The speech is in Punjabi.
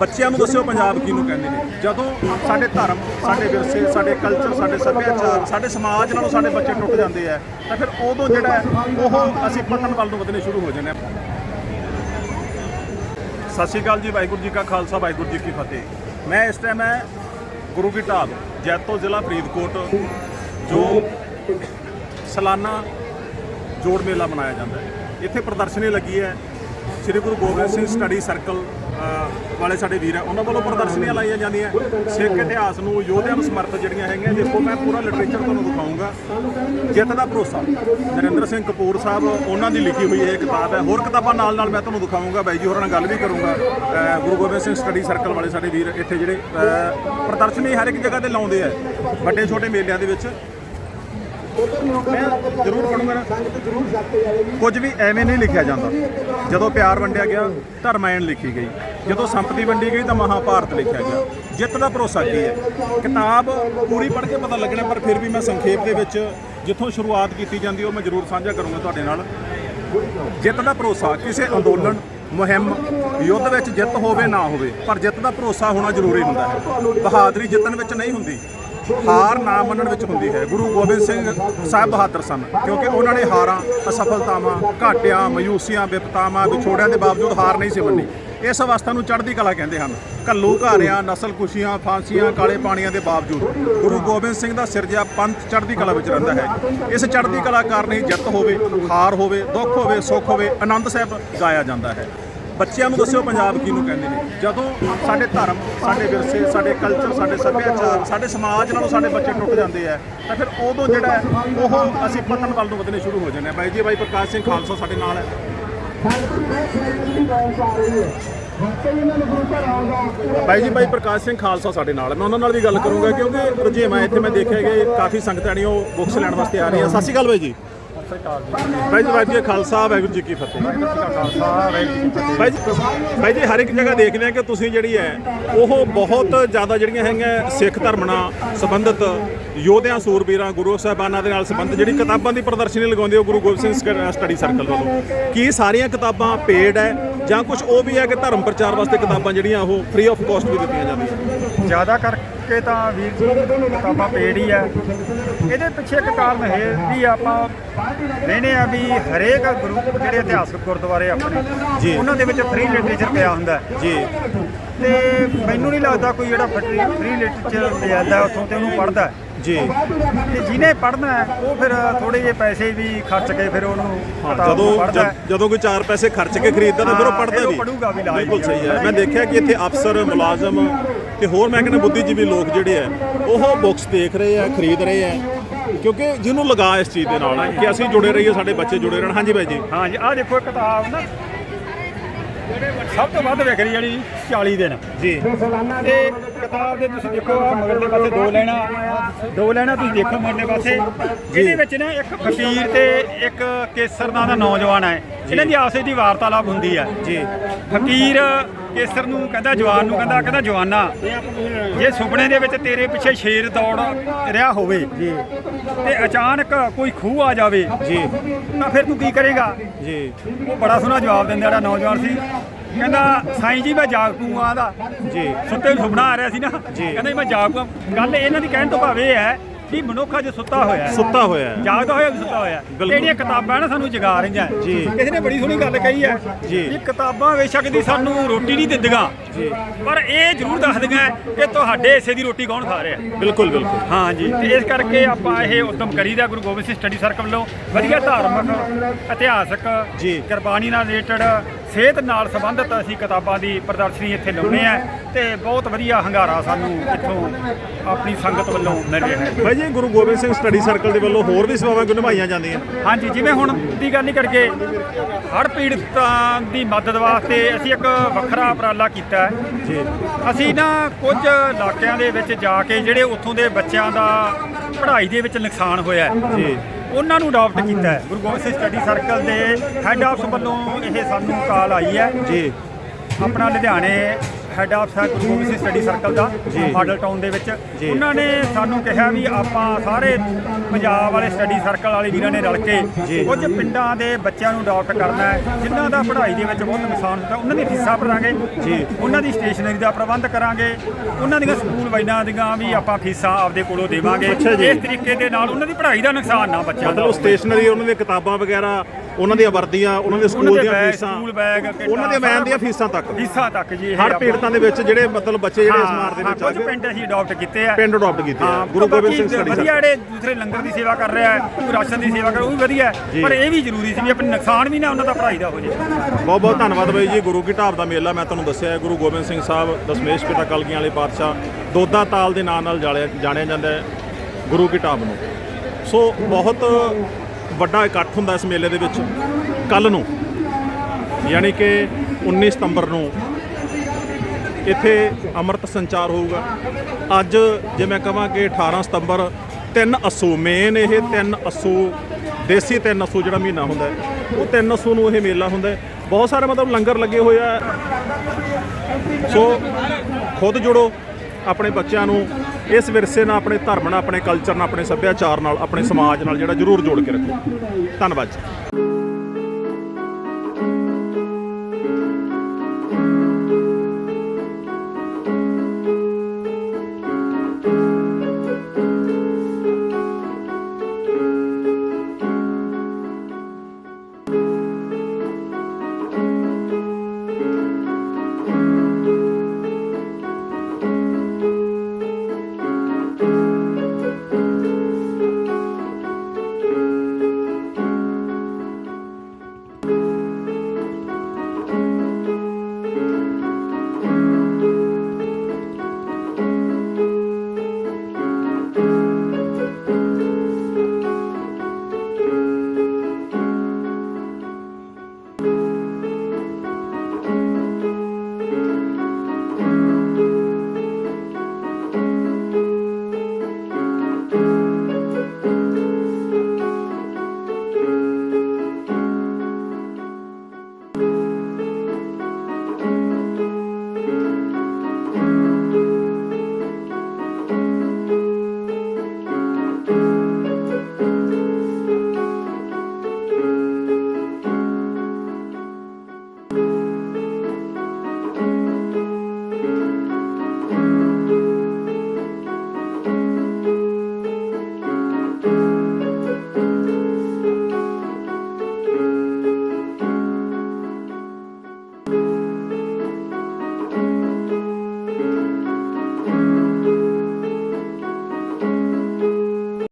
ਬੱਚਿਆਂ ਨੂੰ ਦੱਸਿਓ ਪੰਜਾਬ ਕਿਹਨੂੰ ਕਹਿੰਦੇ ਨੇ। ਜਦੋਂ ਸਾਡੇ ਧਰਮ, ਸਾਡੇ ਵਿਰਸੇ, ਸਾਡੇ ਕਲਚਰ ਸਾਡੇ ਸੱਭਿਆਚਾਰ, ਸਾਡੇ ਸਮਾਜ ਨਾਲੋਂ ਸਾਡੇ ਬੱਚੇ ਟੁੱਟ ਜਾਂਦੇ ਆ, ਤਾਂ ਫਿਰ ਉਦੋਂ ਜਿਹੜਾ ਉਹ ਅਸੀਂ ਪਤਨ ਵੱਲ ਨੂੰ ਵਧਣੇ ਸ਼ੁਰੂ ਹੋ ਜਾਂਦੇ ਆ। ਸਤਿ ਸ਼੍ਰੀ ਅਕਾਲ ਜੀ, ਵਾਹਿਗੁਰੂ ਜੀ ਕਾ ਖਾਲਸਾ, ਵਾਹਿਗੁਰੂ ਜੀ ਕੀ ਫਤਿਹ। ਮੈਂ ਇਸ ਟਾਈਮ ਹੈ ਗੁਰੂ ਕੀ ਢਾਬ ਜੈਤੋ ਜ਼ਿਲ੍ਹਾ ਫਰੀਦਕੋਟ, ਜੋ ਸਾਲਾਨਾ ਜੋੜ ਮੇਲਾ ਮਨਾਇਆ ਜਾਂਦਾ ਹੈ। ਇੱਥੇ ਪ੍ਰਦਰਸ਼ਨੀ ਲੱਗੀ ਹੈ। ਸ੍ਰੀ ਗੁਰੂ ਗੋਬਿੰਦ ਸਿੰਘ ਸਟੱਡੀ ਸਰਕਲ ਵਾਲੇ ਸਾਡੇ ਵੀਰ ਹੈ ਉਹਨਾਂ ਵੱਲੋਂ ਪ੍ਰਦਰਸ਼ਨੀਆਂ ਲਾਈਆਂ ਜਾਂਦੀਆਂ। ਸਿੱਖ ਇਤਿਹਾਸ ਨੂੰ, ਯੋਧਿਆਂ ਨੂੰ ਸਮਰਪਿਤ ਜਿਹੜੀਆਂ ਹੈਗੀਆਂ, ਦੇਖੋ, ਮੈਂ ਪੂਰਾ ਲਿਟਰੇਚਰ ਤੁਹਾਨੂੰ ਦਿਖਾਊਂਗਾ। ਜਿੱਤ ਦਾ ਭਰੋਸਾ। ਨਰਿੰਦਰ ਸਿੰਘ ਕਪੂਰ ਸਾਹਿਬ, ਉਹਨਾਂ ਦੀ ਲਿਖੀ ਹੋਈ ਇਹ ਕਿਤਾਬ ਹੈ। ਹੋਰ ਕਿਤਾਬਾਂ ਨਾਲ ਨਾਲ ਮੈਂ ਤੁਹਾਨੂੰ ਦਿਖਾਊਂਗਾ। ਬਾਈ ਜੀ ਹੋਰਾਂ ਨਾਲ ਗੱਲ ਵੀ ਕਰੂੰਗਾ। ਗੁਰੂ ਗੋਬਿੰਦ ਸਿੰਘ ਸਟੱਡੀ ਸਰਕਲ ਵਾਲੇ ਸਾਡੇ ਵੀਰ ਇੱਥੇ ਜਿਹੜੇ ਪ੍ਰਦਰਸ਼ਨੀ ਹਰ ਇੱਕ ਜਗ੍ਹਾ ਤੇ ਲਾਉਂਦੇ ਆ। ਵੱਡੇ ਛੋਟੇ ਮੇਲਿਆਂ ਦੇ ਵਿੱਚ। ਮੈਂ ਜ਼ਰੂਰ ਪੜੂੰਗਾ ਨਾ ਕੁਝ ਵੀ ਐਵੇਂ ਨਹੀਂ ਲਿਖਿਆ ਜਾਂਦਾ। ਜਦੋਂ ਪਿਆਰ ਵੰਡਿਆ ਗਿਆ, ਧਰਮਾਇਣ ਲਿਖੀ ਗਈ। ਜਦੋਂ ਸੰਪਤੀ ਵੰਡੀ ਗਈ, ਤਾਂ ਮਹਾਭਾਰਤ ਲਿਖਿਆ ਗਿਆ। ਜਿੱਤ ਦਾ ਭਰੋਸਾ ਕੀ ਹੈ? ਕਿਤਾਬ ਪੂਰੀ ਪੜ੍ਹ ਕੇ ਪਤਾ ਲੱਗਣਾ, ਪਰ ਫਿਰ ਵੀ ਮੈਂ ਸੰਖੇਪ ਦੇ ਵਿੱਚ ਜਿੱਥੋਂ ਸ਼ੁਰੂਆਤ ਕੀਤੀ ਜਾਂਦੀ, ਉਹ ਮੈਂ ਜ਼ਰੂਰ ਸਾਂਝਾ ਕਰੂੰਗਾ ਤੁਹਾਡੇ ਨਾਲ। ਜਿੱਤ ਦਾ ਭਰੋਸਾ, ਕਿਸੇ ਅੰਦੋਲਨ, ਮੁਹਿੰਮ, ਯੁੱਧ ਵਿੱਚ ਜਿੱਤ ਹੋਵੇ, ਨਾ ਹੋਵੇ, ਪਰ ਜਿੱਤ ਦਾ ਭਰੋਸਾ ਹੋਣਾ ਜ਼ਰੂਰੀ ਹੁੰਦਾ ਹੈ। ਬਹਾਦਰੀ ਜਿੱਤਣ ਵਿੱਚ ਨਹੀਂ ਹੁੰਦੀ। ਹਾਰ ਨਾ ਮੰਨਣ ਵਿੱਚ ਹੁੰਦੀ ਹੈ। ਗੁਰੂ ਗੋਬਿੰਦ ਸਿੰਘ ਸਾਹਿਬ ਬਹਾਦਰ ਸਨ, ਕਿਉਂਕਿ ਉਹਨਾਂ ਨੇ ਹਾਰਾਂ, ਅਸਫਲਤਾਵਾਂ, ਘਾਟਿਆਂ, ਮਯੂਸੀਆਂ, ਵਿਪਤਾਵਾਂ, ਵਿਛੋੜਿਆਂ ਦੇ ਬਾਵਜੂਦ ਹਾਰ ਨਹੀਂ ਸੀ ਮੰਨੀ। ਇਸ ਅਵਸਥਾ ਨੂੰ ਚੜ੍ਹਦੀ ਕਲਾ ਕਹਿੰਦੇ ਹਨ। ਕੱਲੂ ਘਾਰਿਆਂ, ਨਸਲ ਕੁਸ਼ੀਆਂ ਫਾਂਸੀਆਂ, ਕਾਲੇ ਪਾਣੀਆਂ ਦੇ ਬਾਵਜੂਦ ਗੁਰੂ ਗੋਬਿੰਦ ਸਿੰਘ ਦਾ ਸਿਰਜਿਆ ਪੰਥ ਚੜ੍ਹਦੀ ਕਲਾ ਵਿੱਚ ਰਹਿੰਦਾ ਹੈ। ਇਸ ਚੜ੍ਹਦੀ ਕਲਾ ਕਾਰਨ ਹੀ ਜਿੱਤ ਹੋਵੇ, ਹਾਰ ਹੋਵੇ, ਦੁੱਖ ਹੋਵੇ, ਸੁੱਖ ਹੋਵੇ, ਆਨੰਦ ਸਾਹਿਬ ਗਾਇਆ ਜਾਂਦਾ ਹੈ। ਬੱਚਿਆਂ ਨੂੰ ਦੱਸਿਓ ਪੰਜਾਬ ਕਿਹਨੂੰ ਕਹਿੰਦੇ ਨੇ। ਜਦੋਂ ਸਾਡੇ ਧਰਮ, ਸਾਡੇ ਵਿਰਸੇ, ਸਾਡੇ ਕਲਚਰ ਸਾਡੇ ਸੱਭਿਆਚਾਰ, ਸਾਡੇ ਸਮਾਜ ਨਾਲੋਂ ਸਾਡੇ ਬੱਚੇ ਟੁੱਟ ਜਾਂਦੇ ਆ, ਤਾਂ ਫਿਰ ਉਦੋਂ ਜਿਹੜਾ ਉਹ ਅਸੀਂ ਪਤਨ ਵੱਲ ਨੂੰ ਵਧਣੇ ਸ਼ੁਰੂ ਹੋ ਜਾਂਦੇ ਆ। ਬਾਈ ਜੀ, ਬਾਈ ਪ੍ਰਕਾਸ਼ ਸਿੰਘ ਖਾਲਸਾ ਸਾਡੇ ਨਾਲ ਹੈ। ਬਾਈ ਜੀ, ਬਾਈ ਪ੍ਰਕਾਸ਼ ਸਿੰਘ ਖਾਲਸਾ ਸਾਡੇ ਨਾਲ ਮੈਂ ਉਹਨਾਂ ਨਾਲ ਵੀ ਗੱਲ ਕਰੂੰਗਾ, ਕਿਉਂਕਿ ਰੁਝੇਵਾਂ ਇੱਥੇ ਮੈਂ ਦੇਖਿਆ ਕਿ ਕਾਫੀ ਸੰਗਤਾਂ ਨੇ ਉਹ ਬੁੱਕਸ ਲੈਣ ਵਾਸਤੇ ਆ ਰਹੀ ਹੈ ਸਤਿ ਸ਼੍ਰੀ ਅਕਾਲ ਬਾਈ ਜੀ। ਬਾਈ ਜੀ ਬਾਈ ਜੀ ਖਾਲਸਾ ਵਾਹਿਗੁਰੂ ਜੀ ਕੀ ਫਤਿਹ। ਬਾਈ ਜੀ ਬਾਈ ਜੀ ਹਰ ਇੱਕ ਜਗ੍ਹਾ ਦੇਖਦੇ ਆ ਕਿ ਤੁਸੀਂ ਜਿਹੜੀ ਹੈ ਉਹ ਬਹੁਤ ਜ਼ਿਆਦਾ ਜਿਹੜੀਆਂ ਹੈਗੀਆਂ ਸਿੱਖ ਧਰਮ ਨਾਲ ਸੰਬੰਧਿਤ ਯੋਧਿਆਂ ਸੂਰਬੀਰਾਂ ਗੁਰੂ ਸਾਹਿਬਾਨਾਂ ਦੇ ਨਾਲ ਸੰਬੰਧਿਤ ਜਿਹੜੀ ਕਿਤਾਬਾਂ ਦੀ ਪ੍ਰਦਰਸ਼ਨੀ ਲਗਾਉਂਦੇ ਹੋ ਗੁਰੂ ਗੋਬਿੰਦ ਸਿੰਘ ਸਟੱਡੀ ਸਰਕਲ ਵੱਲੋਂ। ਕੀ ਸਾਰੀਆਂ ਕਿਤਾਬਾਂ ਪੇਡ ਹੈ ਜਾਂ ਕੁਝ ਉਹ ਵੀ ਹੈ ਕਿ ਧਰਮ ਪ੍ਰਚਾਰ ਵਾਸਤੇ ਕਿਤਾਬਾਂ ਜਿਹੜੀਆਂ ਉਹ ਫ੍ਰੀ ਆਫ ਕਾਸਟ ਵੀ ਦਿੱਤੀਆਂ ਜਾਂਦੀਆਂ? ਜ਼ਿਆਦਾ ਕਰਕੇ ਤਾਂ ਵੀਰ ਜੀ ਕਿਤਾਬਾਂ ਪੇੜ ਹੀ ਆ ਇਹਦੇ ਪਿੱਛੇ ਇੱਕ ਕਾਰਨ ਇਹ ਵੀ ਆਪਾਂ ਕਹਿੰਦੇ ਆ ਵੀ ਹਰੇਕ ਗਰੁੱਪ ਜਿਹੜੇ ਇਤਿਹਾਸਕ ਗੁਰਦੁਆਰੇ ਆਪਣੇ ਜੀ। ਉਹਨਾਂ ਦੇ ਵਿੱਚ ਫ੍ਰੀ ਲਿਟਰੇਚਰ ਪਿਆ ਹੁੰਦਾ ਹੈ। ਜੀ ਤੇ ਮੈਨੂੰ ਨਹੀਂ ਲੱਗਦਾ ਕੋਈ ਜਿਹੜਾ ਫ੍ਰੀ ਲਿਟਰੇਚਰ ਮਿਲਦਾ ਉੱਥੋਂ ਤੇ ਉਹਨੂੰ ਪੜ੍ਹਦਾ ਹੈ। ਜੀ ਤੇ ਜਿਹਨੇ ਪੜ੍ਹਨਾ ਹੈ ਉਹ ਫਿਰ ਥੋੜੇ ਜਿਹੇ ਪੈਸੇ ਵੀ ਖਰਚ ਕੇ ਫਿਰ ਉਹਨੂੰ ਹਾਂ, ਜਦੋਂ ਹੈ। ਜਦ- ਕੋਈ ਚਾਰ ਪੈਸੇ ਖਰਚ ਕੇ ਖਰੀਦਦਾ ਤਾਂ ਫਿਰ ਉਹ ਹਾਂ, ਉਹ ਵੀ ਪੜ੍ਹੂਗਾ ਵੀ ਲਾਜ਼ਮੀ। ਬਿਲਕੁਲ ਸਹੀ ਹੈ ਮੈਂ ਦੇਖਿਆ ਕਿ ਇੱਥੇ ਅਫਸਰ ਮੁਲਾਜ਼ਮ ਤੇ ਹੋਰ ਮੈਂ ਕਹਿੰਦਾ ਬੁੱਧੀਜੀਵੀ ਲੋਕ ਜਿਹੜੇ ਆ ਉਹ ਬੁੱਕਸ ਦੇਖ ਰਹੇ ਆ ਖਰੀਦ ਰਹੇ ਆ ਕਿਉਂਕਿ ਜਿਹਨੂੰ ਲਗਾ ਇਸ ਚੀਜ਼ ਦੇ ਨਾਲ ਕਿ ਅਸੀਂ ਜੁੜੇ ਰਹੀਏ ਸਾਡੇ ਬੱਚੇ ਜੁੜੇ ਰਹਿਣ। ਹਾਂਜੀ ਬਾਈ ਜੀ। ਹਾਂਜੀ ਆਹ ਦੇਖੋ ਇਹ ਕਿਤਾਬ ਨਾ ਸਭ ਤੋਂ ਵੱਧ ਵਿਕ ਰਹੀ ਜਿਹੜੀ 40 ਦਿਨ। ਜੀ। ਤੇ ਕਿਤਾਬ ਦੇ ਤੁਸੀਂ ਦੇਖੋ ਆ ਮਗਰਲੇ ਪਾਸੇ ਦੋ ਲੈਣਾ ਦੋ ਲੈਣਾ ਤੁਸੀਂ ਦੇਖੋ ਮਗਰਲੇ ਪਾਸੇ। ਜਿਹਦੇ ਵਿੱਚ ਨਾ ਇੱਕ ਫਕੀਰ ਤੇ ਇੱਕ ਕੇਸਰ ਨਾਂ ਦਾ ਨੌਜਵਾਨ ਹੈ। ਇਹਨਾਂ ਦੀ ਆਪਸੇ ਦੀ ਵਾਰਤਾਲਾਪ ਹੁੰਦੀ ਹੈ ਜੀ। ਫਕੀਰ ਕੇਸਰ ਨੂੰ ਕਹਿੰਦਾ ਜਵਾਨ ਨੂੰ ਕਹਿੰਦਾ ਕਹਿੰਦਾ ਜਵਾਨਾ ਜੇ ਸੁਪਨੇ ਦੇ ਵਿੱਚ ਤੇਰੇ ਪਿੱਛੇ ਸ਼ੇਰ ਦੌੜ ਰਿਹਾ ਹੋਵੇ ਜੀ। ਤੇ ਅਚਾਨਕ ਕੋਈ ਖੂਹ ਆ ਜਾਵੇ ਜੀ। ਤਾਂ ਫਿਰ ਤੂੰ ਕੀ ਕਰੇਗਾ? ਜੀ। ਉਹ ਬੜਾ ਸੋਹਣਾ ਜਵਾਬ ਦਿੰਦਾ ਜਿਹੜਾ ਨੌਜਵਾਨ ਸੀ। ਕਹਿੰਦਾ ਸਾਈਂ ਜੀ ਮੈਂ ਜਾਗ ਪੂਆ ਦਾ। ਜੀ। ਸੁੱਤੇ ਨੂੰ ਸੁਪਨਾ ਆ ਰਿਹਾ ਸੀ ਨਾ। ਕਹਿੰਦਾ ਜੀ ਮੈਂ ਜਾਗ ਗੱਲ ਇਹਨਾਂ ਦੀ ਕਹਿਣ ਤੋਂ ਭਾਵ ਹੈ ਕਿ ਮਨੁੱਖ ਅੱਜ ਸੁੱਤਾ ਹੋਇਆ ਹੈ ਸੁੱਤਾ ਹੋਇਆ ਹੈ ਜਾਗਦਾ ਹੋਇਆ ਵੀ ਸੁੱਤਾ ਹੋਇਆ। ਤੇ ਜਿਹੜੀਆਂ ਕਿਤਾਬਾਂ ਨਾ ਸਾਨੂੰ ਜਗਾ ਰਹੀਆਂ ਜੀ। ਕਿਸੇ ਨੇ ਬੜੀ ਸੋਹਣੀ ਗੱਲ ਕਹੀ ਹੈ ਜੀ। ਇਹ ਕਿਤਾਬਾਂ ਬੇਸ਼ੱਕ ਦੀ ਸਾਨੂੰ ਰੋਟੀ ਨਹੀਂ ਦਿੰਦੀਆਂ ਜੀ। ਪਰ ਇਹ ਜ਼ਰੂਰ ਦੱਸਦੀਆਂ ਕਿ ਤੁਹਾਡੇ ਹਿੱਸੇ ਦੀ ਰੋਟੀ ਕੌਣ ਖਾ ਰਿਹਾ ਬਿਲਕੁਲ ਬਿਲਕੁਲ ਹਾਂ ਜੀ ਤੇ ਇਸ ਕਰਕੇ ਆਪਾਂ ਇਹ ਉਦਮ ਕਰੀਦਾ ਗੁਰੂ ਗੋਬਿੰਦ ਸਿੰਘ ਸਟੱਡੀ ਸਰਕਲ ਵੱਲੋਂ ਵਧੀਆ ਧਾਰਮਿਕ ਇਤਿਹਾਸਕ ਜੀ। ਕੁਰਬਾਨੀ ਨਾਲ ਰਿਲੇਟਡ ਸਿਹਤ ਨਾਲ ਸੰਬੰਧਿਤ ਅਸੀਂ ਕਿਤਾਬਾਂ ਦੀ ਪ੍ਰਦਰਸ਼ਨੀ ਇੱਥੇ ਲਾਉਨੇ ਆ ਤੇ ਬਹੁਤ ਵਧੀਆ ਹੰਗਾਰਾ ਸਾਨੂੰ ਇੱਥੋਂ ਆਪਣੀ ਸੰਗਤ ਵੱਲੋਂ ਮਿਲ ਰਿਹਾ ਹੈ। ਬਾਈ ਜੀ ਗੁਰੂ ਗੋਬਿੰਦ ਸਿੰਘ ਸਟੱਡੀ ਸਰਕਲ ਦੇ ਵੱਲੋਂ ਹੋਰ ਵੀ ਸੇਵਾਵਾਂ ਕਿਉਂ ਨਿਭਾਈਆਂ ਜਾਂਦੀਆਂ। ਹਾਂਜੀ ਜਿਵੇਂ ਹੁਣ ਦੀ ਗੱਲ ਨਹੀਂ ਕਰਕੇ ਹੜ੍ਹ ਪੀੜਤਾਂ ਦੀ ਮਦਦ ਵਾਸਤੇ ਅਸੀਂ ਇੱਕ ਵੱਖਰਾ ਉਪਰਾਲਾ ਕੀਤਾ ਹੈ। ਜੀ। ਅਸੀਂ ਨਾ ਕੁਝ ਇਲਾਕਿਆਂ ਦੇ ਵਿੱਚ ਜਾ ਕੇ ਜਿਹੜੇ ਉੱਥੋਂ ਦੇ ਬੱਚਿਆਂ ਦਾ ਪੜ੍ਹਾਈ ਦੇ ਵਿੱਚ ਨੁਕਸਾਨ ਹੋਇਆ ਹੈ ਜੀ। ਉਹਨਾਂ ਨੂੰ ਅਡਾਪਟ ਕੀਤਾ ਹੈ। ਗੁਰੂ ਗੋਬਿੰਦ ਸਿੰਘ ਸਟੱਡੀ ਸਰਕਲ ਦੇ ਹੈੱਡ ਆਫਿਸ ਵੱਲੋਂ ਇਹ ਸਾਨੂੰ ਕਾਲ ਆਈ ਹੈ। ਜੀ। ਆਪਣਾ ਲੁਧਿਆਣੇ head of sir Guru Gobind Singh study circle the model town ਦੇ ਵਿੱਚ। ਉਹਨਾਂ ਨੇ ਸਾਨੂੰ ਕਿਹਾ ਵੀ ਆਪਾਂ ਸਾਰੇ ਪੰਜਾਬ ਵਾਲੇ ਸਟੱਡੀ ਸਰਕਲ ਵਾਲੇ ਵੀਰਾਂ ਨੇ ਰਲ ਕੇ ਕੁਝ ਪਿੰਡਾਂ ਦੇ ਬੱਚਿਆਂ ਨੂੰ ਅਡਾਪਟ ਕਰਨਾ ਹੈ ਜਿਨ੍ਹਾਂ ਦਾ ਪੜ੍ਹਾਈ ਦੇ ਵਿੱਚ ਬਹੁਤ ਨੁਕਸਾਨ ਹੁੰਦਾ ਉਹਨਾਂ ਦੀ ਫੀਸਾਂ ਭਰਾਂਗੇ ਜੀ। ਉਹਨਾਂ ਦੀ ਸਟੇਸ਼ਨਰੀ ਦਾ ਪ੍ਰਬੰਧ ਕਰਾਂਗੇ ਉਹਨਾਂ ਦੀਆਂ ਸਕੂਲ ਵੈਨਾਂ ਦੀਆਂ ਵੀ ਆਪਾਂ ਫੀਸਾਂ ਆਪਦੇ ਕੋਲੋਂ ਦੇਵਾਂਗੇ। ਇਸ ਤਰੀਕੇ ਦੇ ਨਾਲ ਉਹਨਾਂ ਦੀ ਪੜ੍ਹਾਈ ਦਾ ਨੁਕਸਾਨ ਨਾ ਬੱਚਿਆਂ ਦਾ ਮਤਲਬ ਸਟੇਸ਼ਨਰੀ ਉਹਨਾਂ ਦੀਆਂ ਕਿਤਾਬਾਂ ਵਗੈਰਾ ਉਹਨਾਂ ਦੀਆਂ ਵਰਦੀਆਂ ਉਹਨਾਂ ਦੇ ਸਕੂਲ ਦੀਆਂ ਫੀਸਾਂ ਸਕੂਲ ਬੈਗ, ਉਹਨਾਂ ਦੀਆਂ ਵੈਨ ਦੀਆਂ ਫੀਸਾਂ ਤੱਕ। ਫੀਸਾਂ ਤੱਕ ਜੀ ਇਹ ਹਰ ਪੀੜਤਾਂ ਦੇ ਵਿੱਚ ਜਿਹੜੇ ਮਤਲਬ ਬੱਚੇ ਜਿਹੜੇ ਇਸ ਮਾਰ ਦੇ ਵਿੱਚ ਆ ਗਏ ਪਿੰਡ ਅਸੀਂ ਅਡਾਪਟ ਕੀਤੇ ਆ। ਪਿੰਡ ਅਡਾਪਟ ਕੀਤੇ ਆ। ਗੁਰੂ ਗੋਬਿੰਦ ਸਿੰਘ ਸਟੱਡੀ ਵਧੀਆ ਜਿਹੜੇ ਦੂਸਰੇ ਲੰਗਰ ਦੀ ਸੇਵਾ ਕਰ ਰਿਹਾ ਹੈ ਕੋਈ ਰਾਸ਼ਨ ਦੀ ਸੇਵਾ ਕਰ ਉਹ ਵੀ ਵਧੀਆ। ਪਰ ਇਹ ਵੀ ਜ਼ਰੂਰੀ ਸੀ ਵੀ ਆਪਣੇ ਨੁਕਸਾਨ ਵੀ ਨਾ ਉਹਨਾਂ ਦਾ ਪੜ੍ਹਾਈ ਦਾ ਹੋ ਜੇ। ਬਹੁਤ ਬਹੁਤ ਧੰਨਵਾਦ ਬਾਈ ਜੀ ਗੁਰੂ ਕੀ ਢਾਬ ਦਾ ਮੇਲਾ ਮੈਂ ਤੁਹਾਨੂੰ ਦੱਸਿਆ ਹੈ। ਗੁਰੂ ਗੋਬਿੰਦ ਸਿੰਘ ਸਾਹਿਬ ਦਸ਼ਮੇਸ਼ ਪਿਤਾ ਕਲਗੀਆਂ ਵਾਲੇ ਪਾਤਸ਼ਾਹ ਦੋਦਾ ਤਾਲ ਦੇ ਨਾਂ ਨਾਲ ਜਾਣਿਆ ਜਾਂਦਾ ਹੈ ਗੁਰੂ ਕੀ ਢਾਬ ਨੂੰ। ਸੋ ਬਹੁਤ ਵੱਡਾ ਇਕੱਠ ਹੁੰਦਾ ਇਸ ਮੇਲੇ ਦੇ ਵਿੱਚ ਕੱਲ ਨੂੰ, ਯਾਨੀ ਕਿ 19 ਸਤੰਬਰ ਨੂੰ ਇੱਥੇ ਅੰਮ੍ਰਿਤ ਸੰਚਾਰ ਹੋਊਗਾ। ਅੱਜ ਜੇ ਮੈਂ ਕਹਾਂ ਕਿ 18 ਸਤੰਬਰ, ਤਿੰਨ ਅਸੂ ਮੇਨ ਇਹ ਤਿੰਨ ਅਸੂ, ਦੇਸੀ ਤਿੰਨ ਅਸੂ ਜਿਹੜਾ ਮਹੀਨਾ ਹੁੰਦਾ ਉਹ ਤਿੰਨ ਅਸੂ ਨੂੰ ਇਹ ਮੇਲਾ ਹੁੰਦਾ ਬਹੁਤ ਸਾਰੇ ਮਤਲਬ ਲੰਗਰ ਲੱਗੇ ਹੋਏ ਆ। ਸੋ ਖੁਦ ਜੁੜੋ ਆਪਣੇ ਬੱਚਿਆਂ ਨੂੰ। ਇਸ ਵਿਰਸੇ ਨਾਲ ਆਪਣੇ ਧਰਮ ਨਾਲ, ਆਪਣੇ ਕਲਚਰ ਨਾਲ, ਆਪਣੇ ਸੱਭਿਆਚਾਰ ਨਾਲ, ਆਪਣੇ ਸਮਾਜ ਨਾਲ ਜਿਹੜਾ ਜ਼ਰੂਰ ਜੋੜ ਕੇ ਰੱਖੋ। ਧੰਨਵਾਦ ਜੀ।